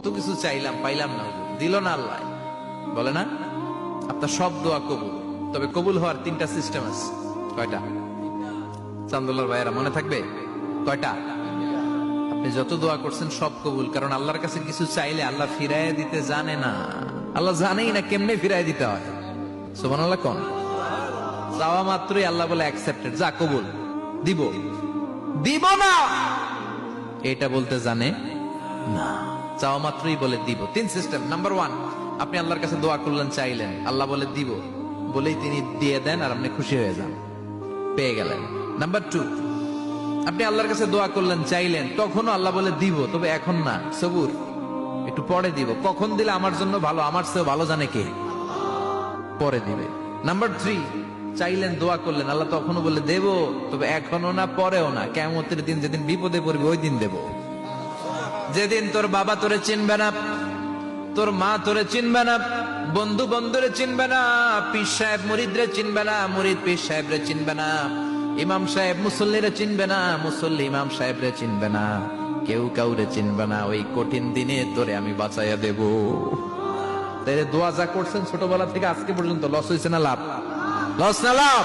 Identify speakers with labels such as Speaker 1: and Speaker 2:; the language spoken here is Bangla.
Speaker 1: কত কিছু চাইলাম, পাইলাম না দিল না আল্লাহ। বলে না? আপনার সব দোয়া কবুল। তবে কবুল হওয়ার তিনটা সিস্টেম আছে। কয়টা? চান্দুল্লার ভাইয়েরা, মনে থাকবে? কয়টা? আপনি যত দোয়া করছেন সব কবুল, কারণ আল্লাহর কাছে কিছু চাইলে আল্লাহ ফিরাই দিতে জানে না। আল্লাহ জানেই না কেমনে ফিরাই দিতে হয়। সোমান আল্লাহ কোন? চাওয়া মাত্রই আল্লাহ বলে অ্যাকসেপ্টেড যা কবুল, দিব। দিব না! এটা বলতে জানে না। চাওয়া মাত্রই বলে দিব। তিন সিস্টেম নাম্বার ওয়ান আপনি আল্লাহর কাছে দোয়া করলেন, চাইলেন। আল্লাহ বলে দিব। বলেই তিনি দিয়ে দেন আর আপনি খুশি হয়ে যান। পেয়ে গেলেন। নাম্বার টু আপনি আল্লাহর কাছে দোয়া করলেন, চাইলেন। তখনও আল্লাহ বলে দিব, তবে এখন না। সবুর, একটু পরে দিব। কখন দিলে আমার জন্য ভালো? আমার চেয়েও ভালো জানে কে? পরে দিবে। নাম্বার থ্রি চাইলেন, দোয়া করলেন। আল্লাহ তখনও বলে দেব, তবে এখনও না, পরেও না। কেমতের দিন যেদিন বিপদে পড়বে, ওই দিন দেব। যেদিন তোর বাবা তোরে চিনবে না, তোর মা তোরে চিনবে না, বন্ধু বন্ধুরে চিনবে না, পীর সাহেব মুরিদরে চিনবে না, মুরিদ পীর সাহেবরে চিনবে না, ইমাম সাহেব মুসল্লিরে চিনবে না, মুসল্লি ইমাম সাহেবরে চিনবে না, কেউ কাউরে চিনবে না, ওই কঠিন দিনে তোরে আমি বাঁচাইয়া দেব। তাই দোয়া যা করছেন ছোটবেলা থেকে আজকে পর্যন্ত, লস হয়েছে না লাভ? লস না লাভ?